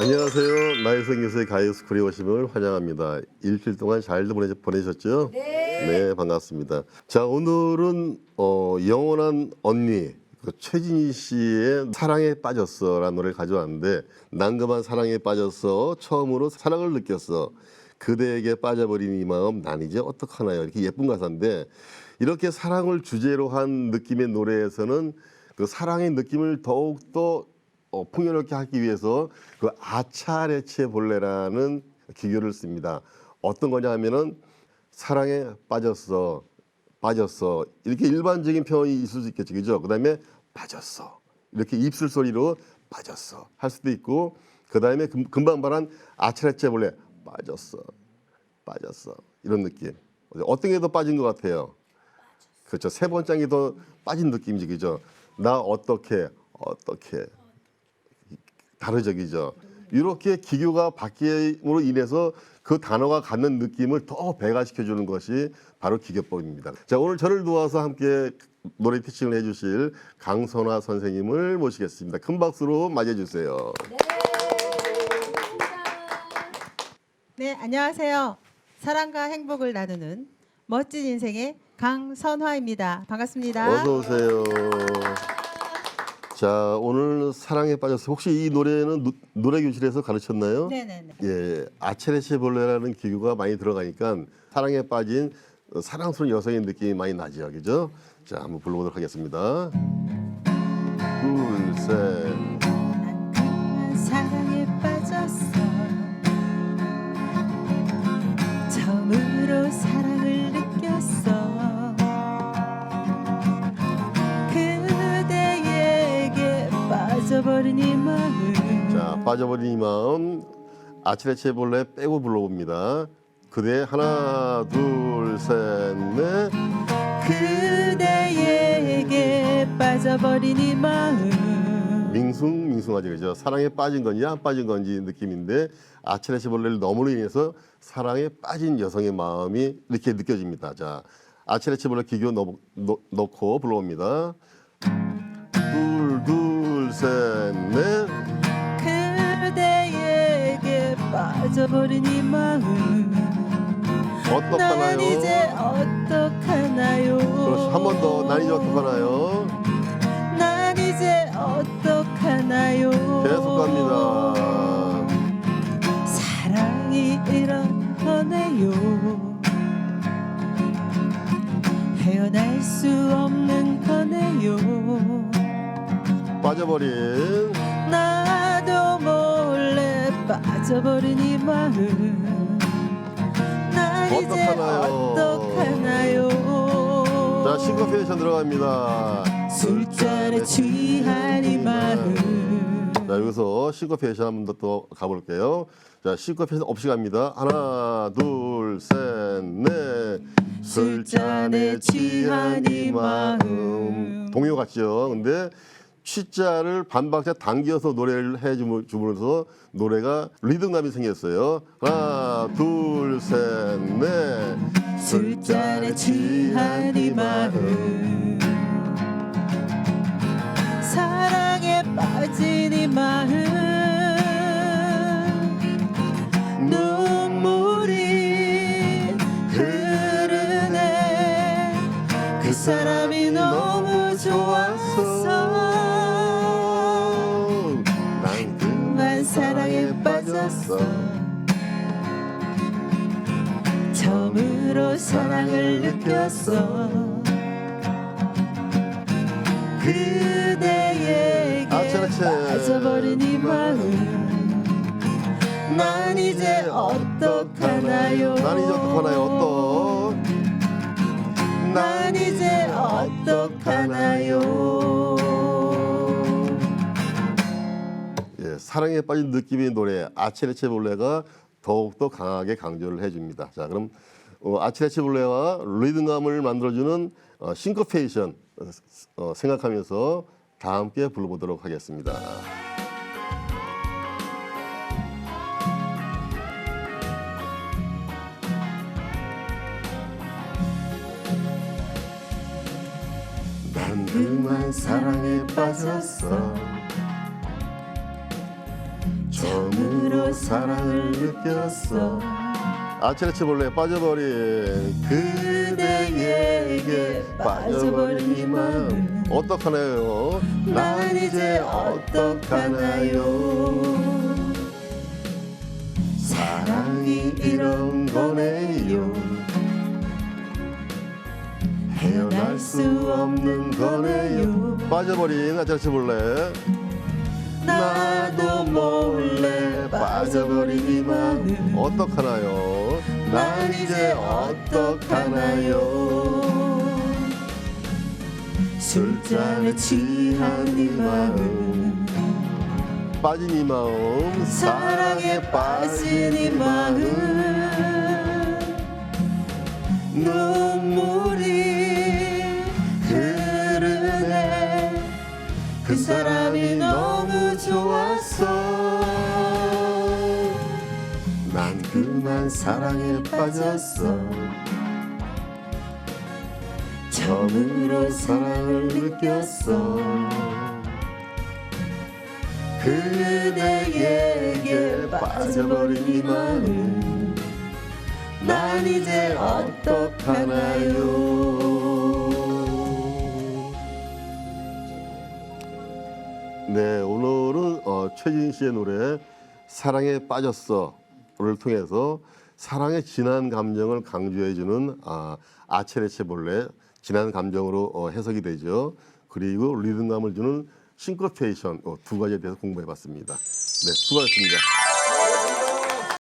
안녕하세요. 나혜성 교수의 가요스쿨에 오심을 환영합니다. 일주일 동안 잘들 보내, 보내 셨죠? 네. 반갑습니다. 자, 오늘은 어, 영원한 언니 그 최진희 씨의 사랑에 빠졌어라는 노래를 가져왔는데 난감한 사랑에 빠졌어 처음으로 사랑을 느꼈어 그대에게 빠져버린 이 마음 난 이제 어떡하나요 이렇게 예쁜 가사인데 이렇게 사랑을 주제로 한 느낌의 노래에서는 그 사랑의 느낌을 더욱 더 어, 풍요롭게 하기 위해서 그 아차레체 볼레라는 기교를 씁니다. 어떤 거냐 하면은 사랑에 빠졌어, 빠졌어 이렇게 일반적인 표현이 있을 수 있겠죠, 그죠? 그다음에 빠졌어 이렇게 입술 소리로 빠졌어 할 수도 있고 그다음에 금, 금방 말한 아차레체 볼레 빠졌어, 빠졌어 이런 느낌. 어떤 게 더 빠진 것 같아요? 그렇죠. 세 번째이 더 빠진 느낌이지, 그죠? 나 어떻게 어떻게 다르적이죠. 이렇게 기교가 바뀜으로 인해서 그 단어가 갖는 느낌을 더 배가시켜 주는 것이 바로 기교법입니다. 자, 오늘 저를 도와서 함께 노래 피칭을 해 주실 강선화 선생님을 모시겠습니다. 큰 박수로 맞이해 주세요. 네, 안녕하세요. 사랑과 행복을 나누는 멋진 인생의 강선화입니다. 반갑습니다. 어서 오세요. 자, 오늘 사랑에 빠졌어. 혹시 이 노래는 노, 노래 교실에서 가르쳤나요? 네네네. 예, 아체레체 볼레라는 기구가 많이 들어가니까 사랑에 빠진 어, 사랑스러운 여성의 느낌이 많이 나죠, 그죠? 자, 한번 불러보도록 하겠습니다. 둘, 셋. 난 그만 사랑에 빠졌어. 처음으로 사랑 빠져버린 이 마음. 자, 빠져버린 이 마음 아체레체 볼레 빼고 불러봅니다. 그대 하나, 둘, 셋, 넷. 그대에게 빠져버린 이 마음. 밍숭 밍숭하죠, 그죠? 사랑에 빠진 건지 안 빠진 건지 느낌인데 아체레체 볼레를 넘으로 인해서 사랑에 빠진 여성의 마음이 이렇게 느껴집니다. 자, 아체레체 볼레 기교 넣, 넣, 넣고 불러봅니다. 둘, 둘, 셋, 넷. 그대에게 빠져버린 이 마음 난 이제 어떡하나요? 어떡하나요 그렇지, 한 번 더. 난 이제 어떡하나요? 빠져버린 나도 몰래 빠져버린 이 마음 난 이제 어떡하나요? 어떡하나요 자, 싱커피에이션 들어갑니다. 술잔에 취한 이 마음 자 여기서 싱커피에이션 한 번더또 가볼게요. 자 싱커피에이션 없이 갑니다. 하나 둘셋넷 술잔에 취한 이 마음 동요 같죠. 근데 취자를 반박자 당겨서 노래를 해 주물- 주면서 노래가 리듬감이 생겼어요. 하나 둘 셋 넷. 술잔에 취한 이 마음. 사랑에 빠진 이 마음. 눈물이 흐르네. 그 사람 빠졌어 처음으로 사랑을 느꼈어 그대에게 아차라차. 빠져버린 이 마음 난 이제 어떡하나요 난 이제 어떡하나요? 어떡? 난 이제 어떡하나요 사랑에 빠진 느낌의 노래 아치레체 볼레가 더욱더 강하게 강조를 해줍니다. 자, 그럼 어, 아치레체 볼레와 리듬감을 만들어주는 어, 싱커페이션 어, 어, 생각하면서 다 함께 불러보도록 하겠습니다. 난 그만 사랑에 빠졌어 처음으로 사랑을 느꼈어. 아체레체 볼레 빠져버린 그대에게 빠져버린 이 마음. 어떡하나요? 난 이제 어떡하나요? 사랑이 이런 거네요. 헤어날 수 없는 거네요. 빠져버린 아체레체 볼레 나도 몰래 마음 어떡하나요? 난 이제 어떡하나요? 술잔에 취한 이 마음 빠진 이 마음 사랑에 빠진 이 마음 눈물이 그 사람이 너무 좋았어. 난 그만 사랑에 빠졌어. 처음으로 사랑을 느꼈어. 그대에게 빠져버린 이 마음 난 이제 어떡하나요 최진 씨의 노래 사랑에 빠졌어를 통해서 사랑의 진한 감정을 강조해주는 아, 아체레체 볼레 진한 감정으로 어, 해석이 되죠. 그리고 리듬감을 주는 싱크로페이션 어, 두 가지에 대해서 공부해봤습니다. 네 수고하셨습니다.